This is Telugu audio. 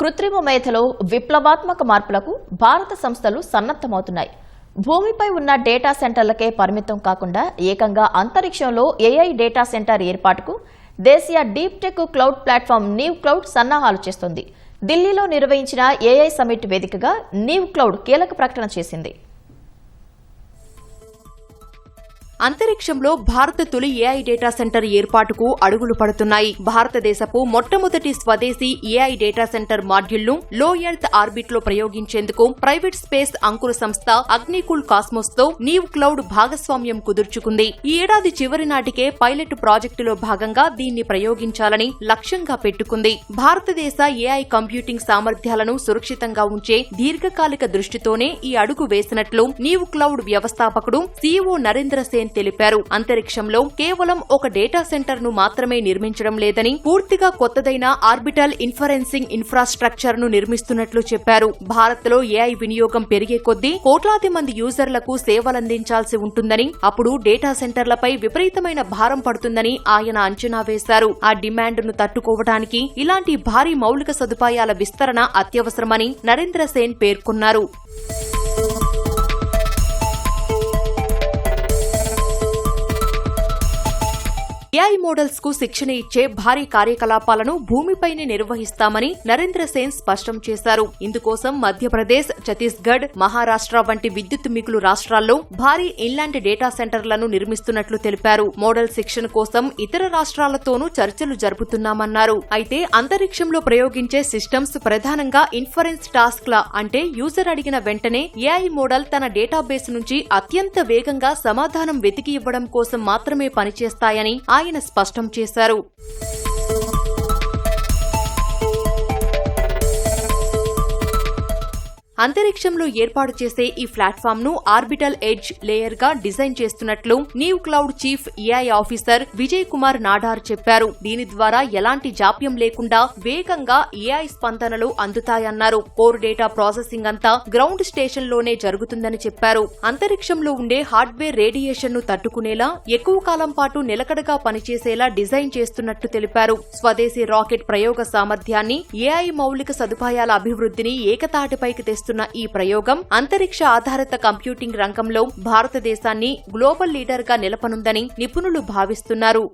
కృత్రిమ మేధలో విప్లవాత్మక మార్పులకు భారత సంస్థలు సన్నద్ధమవుతున్నాయి. భూమిపై ఉన్న డేటా సెంటర్లకే పరిమితం కాకుండా ఏకంగా అంతరిక్షంలో ఏఐ డేటా సెంటర్ ఏర్పాటుకు దేశీయ deep tech cloud platform Neev cloud సన్నాహాలు చేస్తోంది. ఢిల్లీలో నిర్వహించిన ఏఐ సమిట్ వేదికగా నీవ్ క్లౌడ్ కీలక ప్రకటన చేసింది. అంతరిక్షంలో భారత తొలి ఏఐ డేటా సెంటర్ ఏర్పాటుకు అడుగులు పడుతున్నాయి. భారతదేశపు మొట్టమొదటి స్వదేశీ ఏఐ డేటా సెంటర్ మాడ్యూల్ను లో ఎర్త్ ఆర్బిట్లో ప్రయోగించేందుకు ప్రైవేట్ స్పేస్ అంకుర సంస్థ అగ్నికుల్ కాస్మోస్తో నీవ్ క్లౌడ్ భాగస్వామ్యం కుదుర్చుకుంది. ఈ ఏడాది చివరి నాటికే పైలట్ ప్రాజెక్టులో భాగంగా దీన్ని ప్రయోగించాలని లక్ష్యంగా పెట్టుకుంది. భారతదేశ ఏఐ కంప్యూటింగ్ సామర్థ్యాలను సురక్షితంగా ఉంచే దీర్ఘకాలిక దృష్టితోనే ఈ అడుగు వేసినట్లు నీవ్ క్లౌడ్ వ్యవస్థాపకుడు సీఓ నరేంద్ర సేన్ తెలిపారు. అంతరిక్షంలో కేవలం ఒక డేటా సెంటర్ను మాత్రమే నిర్మించడం లేదని పూర్తిగా కొత్తదైన ఆర్బిటల్ ఇన్ఫరెన్సింగ్ ఇన్ఫ్రాస్ట్రక్చర్ను నిర్మిస్తున్నట్లు చెప్పారు. భారత్లో ఏఐ వినియోగం పెరిగే కొద్దీ కోట్లాది మంది యూజర్లకు సేవలందించాల్సి ఉంటుందని అప్పుడు డేటా సెంటర్లపై విపరీతమైన భారం పడుతుందని ఆయన అంచనా వేశారు. ఆ డిమాండ్ను తట్టుకోవడానికి ఇలాంటి భారీ మౌలిక సదుపాయాల విస్తరణ అత్యవసరమని నరేంద్ర సేన్ పేర్కొన్నారు. ఏఐ మోడల్స్కు శిక్షణ ఇచ్చే భారీ కార్యకలాపాలను భూమిపైనే నిర్వహిస్తామని నరేంద్ర సేన్ స్పష్టం చేశారు. ఇందుకోసం మధ్యప్రదేశ్ ఛత్తీస్గఢ్ మహారాష్ట్ర వంటి విద్యుత్ మిగులు రాష్ట్రాల్లో భారీ ఇన్లాండ్ డేటా సెంటర్లను నిర్మిస్తున్నట్లు తెలిపారు. మోడల్ శిక్షణ కోసం ఇతర రాష్ట్రాలతోనూ చర్చలు జరుపుతున్నామన్నారు. అయితే అంతరిక్షంలో ప్రయోగించే సిస్టమ్స్ ప్రధానంగా ఇన్ఫరెన్స్ టాస్క్ల అంటే యూజర్ అడిగిన వెంటనే ఏఐ మోడల్ తన డేటాబేస్ నుంచి అత్యంత వేగంగా సమాధానం వెతికి ఇవ్వడం కోసం మాత్రమే పనిచేస్తాయని ఆయన స్పష్టం చేశారు. అంతరిక్షంలో ఏర్పాటు చేసే ఈ ప్లాట్ఫామ్ను ఆర్బిటల్ ఎడ్జ్ లేయర్గా డిజైన్ చేస్తున్నట్లు new cloud chief AI officer Vijay Kumar Nadar చెప్పారు. దీని ద్వారా ఎలాంటి జాప్యం లేకుండా వేగంగా ఏఐ స్పందనలు అందుతాయన్నారు. కోర్ డేటా ప్రాసెసింగ్ అంతా గ్రౌండ్ స్టేషన్లోనే జరుగుతుందని చెప్పారు. అంతరిక్షంలో ఉండే హార్డ్వేర్ రేడియేషన్ను తట్టుకునేలా ఎక్కువ కాలం పాటు నిలకడగా పనిచేసేలా డిజైన్ చేస్తున్నట్టు తెలిపారు. స్వదేశీ రాకెట్ ప్రయోగ సామర్థ్యాన్ని ఏఐ మౌలిక సదుపాయాల అభివృద్ధిని ఏకతాటిపైకి తెస్తున్న ఈ ప్రయోగం అంతరిక్ష ఆధారిత కంప్యూటింగ్ రంగంలో భారతదేశాన్ని గ్లోబల్ లీడర్గా నిలపనుందని నిపుణులు భావిస్తున్నారు.